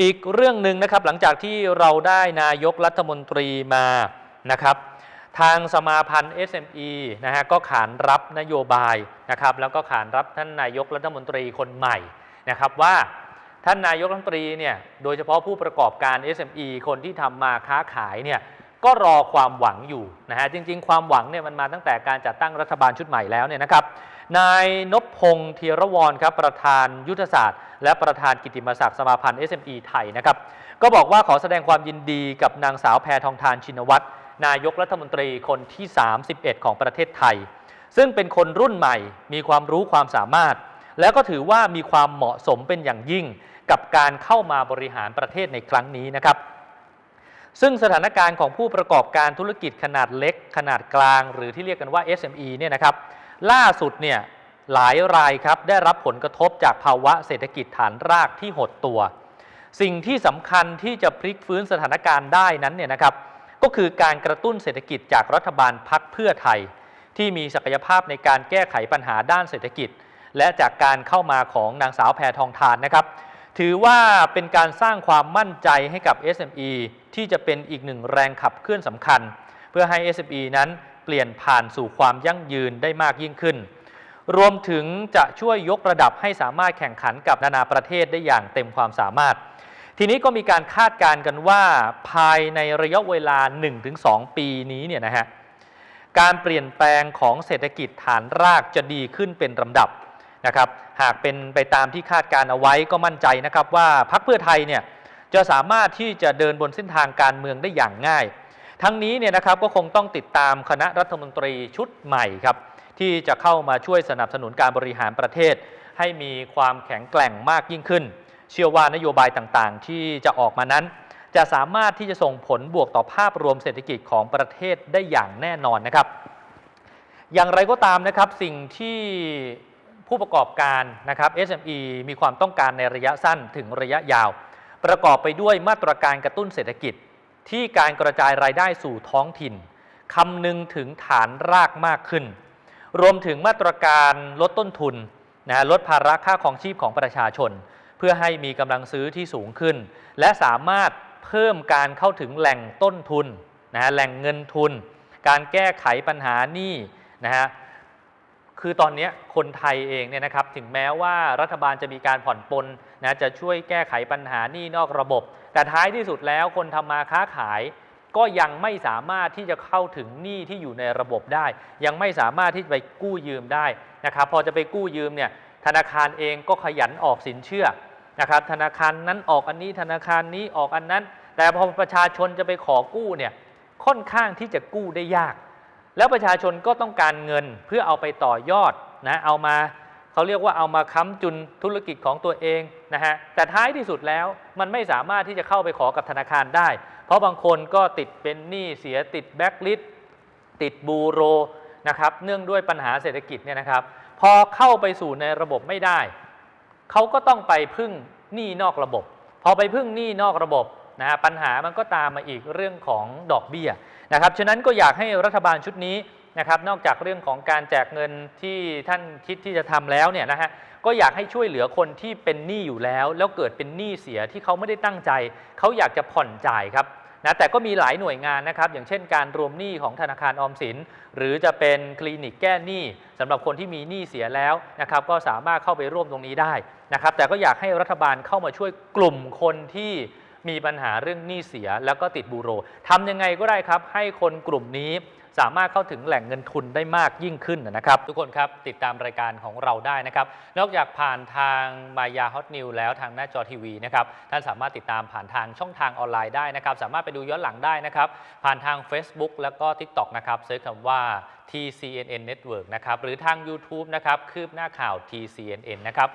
อีกเรื่องหนึ่งนะครับหลังจากที่เราได้นายกรัฐมนตรีมานะครับ ทางสมาพันธ์ SME นะฮะก็ขานรับนโยบายนะครับ แล้วก็ขานรับท่านนายกรัฐมนตรีคนใหม่นะครับว่าท่านนายกรัฐมนตรีเนี่ยโดยเฉพาะผู้ประกอบการ SME คนที่ทำมาค้าขายเนี่ยก็รอความหวังอยู่นะฮะจริง ๆ ความหวังเนี่ยมันมาตั้งแต่การจัดตั้งรัฐบาลชุดใหม่แล้วเนี่ยนะครับ นายนพพงษ์เทียรวรครับประธานยุทธศาสตร์ และประธานกิตติมศักดิ์สมาพันธ์ SME ไทยนะครับก็บอกว่าขอแสดงความยินดีกับนางสาวแพทองทานชินวัตรนายกรัฐมนตรีคนที่ 31 ของประเทศไทย ซึ่งเป็นคนรุ่นใหม่ มีความรู้ความสามารถ แล้วก็ถือว่ามีความเหมาะสมเป็นอย่างยิ่ง กับการเข้ามาบริหารประเทศในครั้งนี้นะครับซึ่งสถานการณ์ของผู้ประกอบการธุรกิจขนาดเล็ก ขนาดกลาง หรือที่เรียกกันว่า SME เนี่ยนะครับ ล่าสุดเนี่ยหลายรายครับได้รับผลกระทบจากภาวะเศรษฐกิจฐานรากที่หดตัว สิ่งที่สำคัญที่จะพลิกฟื้นสถานการณ์ได้นั้นเนี่ยนะครับก็คือการกระตุ้นเศรษฐกิจจากรัฐบาลพักเพื่อไทย ที่มีศักยภาพในการแก้ไขปัญหาด้านเศรษฐกิจ และจากการเข้ามาของนางสาวแพทองทานนะครับ ถือว่าเป็นการสร้างความมั่นใจให้กับ SME ที่จะเป็นอีกหนึ่งแรงขับเคลื่อนสำคัญ เพื่อให้ SME นั้น เปลี่ยนผ่านสู่ความยั่งยืนได้มากยิ่งขึ้น รวมถึงจะช่วยยกระดับให้สามารถแข่งขันกับนานาประเทศได้อย่างเต็มความสามารถ ทีนี้ก็มีการคาดการณ์กันว่าภายในระยะเวลา 1-2 ปีนี้เนี่ยนะฮะการเปลี่ยนแปลงของเศรษฐกิจฐานรากจะดีขึ้นเป็นลำดับนะครับ หากเป็นไปตามที่คาดการเอาไว้ก็มั่นใจนะครับว่าพรรคเพื่อไทยเนี่ยจะสามารถที่จะเดินบนเส้นทางการเมืองได้อย่างง่าย ทั้งนี้เนี่ยนะครับก็คงต้องติดตามคณะรัฐมนตรีชุดใหม่ครับที่จะเข้ามาช่วยสนับสนุนการบริหารประเทศ ให้มีความแข็งแกร่งมากยิ่งขึ้น เชื่อว่านโยบายต่างๆ ที่จะออกมานั้น จะสามารถที่จะส่งผลบวกต่อภาพรวมเศรษฐกิจของประเทศได้อย่างแน่นอนนะครับ อย่างไรก็ตามนะครับสิ่งที่ผู้ประกอบการนะครับ SME มีความต้องการในระยะสั้นถึงระยะยาว ประกอบไปด้วยมาตรการกระตุ้นเศรษฐกิจ ที่การกระจายรายได้สู่ท้องถิ่นคำนึงถึงฐานรากมากขึ้น รวมถึงมาตรการลดต้นทุนนะลดภาระค่าของชีพของประชาชน เพื่อให้มีกำลังซื้อที่สูงขึ้น และสามารถเพิ่มการเข้าถึงแหล่งต้นทุนนะแหล่งเงินทุน การแก้ไขปัญหานี้นะฮะคือตอนนี้คนไทยเองเนี่ยนะครับถึงแม้ว่ารัฐบาลจะมีการผ่อนปลนนะจะช่วยแก้ไขปัญหานี้นอกระบบ แต่ท้ายที่สุดแล้วคนทำมาค้าขาย ก็ยังไม่สามารถที่จะเข้าถึงหนี้ที่อยู่ในระบบได้ ยังไม่สามารถที่จะไปกู้ยืมได้นะครับพอจะไปกู้ยืมเนี่ยธนาคารเองก็ขยันออกสินเชื่อนะครับธนาคารนั้นออกอันนี้ธนาคารนี้ออกอันนั้น แต่พอประชาชนจะไปขอกู้เนี่ยค่อนข้างที่จะกู้ได้ยาก แล้วประชาชนก็ต้องการเงินเพื่อเอาไปต่อยอดนะเอามา เขาเรียกว่าเอามาค้ำจุนธุรกิจของตัวเองนะฮะแต่ท้ายที่สุดแล้วมันไม่สามารถที่จะเข้าไปขอกับธนาคารได้ เพราะบางคนก็ติดเป็นหนี้เสียติดแบ็กลิสติดบูโรนะครับเนื่องด้วยปัญหาเศรษฐกิจเนี่ยนะครับพอเข้าไปสู่ในระบบไม่ได้ เขาก็ต้องไปพึ่งหนี้นอกระบบ พอไปพึ่งหนี้นอกระบบนะฮะปัญหามันก็ตามมาอีกเรื่องของดอกเบี้ยนะครับฉะนั้นก็อยากให้รัฐบาลชุดนี้ นะครับนอกจากเรื่องของการแจกเงินที่ท่านคิดที่จะทำแล้วเนี่ยนะฮะก็อยากให้ช่วยเหลือคนที่เป็นหนี้อยู่แล้ว แล้วเกิดเป็นหนี้เสียที่เขาไม่ได้ตั้งใจ เขาอยากจะผ่อนจ่ายครับนะแต่ก็มีหลายหน่วยงานนะครับ อย่างเช่นการรวมหนี้ของธนาคารออมสิน หรือจะเป็นคลินิกแก้หนี้สำหรับคนที่มีหนี้เสียแล้วนะครับก็สามารถเข้าไปร่วมตรงนี้ได้นะครับแต่ก็อยากให้รัฐบาลเข้ามาช่วยกลุ่มคนที่ มีปัญหาเรื่องหนี้เสียแล้วก็ติดบูโรทำยังไงก็ได้ครับ ให้คนกลุ่มนี้สามารถเข้าถึงแหล่งเงินทุนได้มากยิ่งขึ้นนะครับ ทุกคนครับติดตามรายการของเราได้นะครับ นอกจากผ่านทางมายาฮอตนิวแล้วทางหน้าจอทีวีนะครับท่านสามารถติดตามผ่านทางช่องทางออนไลน์ได้นะครับ สามารถไปดูย้อนหลังได้นะครับ ผ่านทาง Facebook แล้วก็ TikTok นะครับเซิร์ชคำว่า TCNN Network นะครับหรือทาง YouTube นะครับคืบหน้าข่าว TCNN นะครับ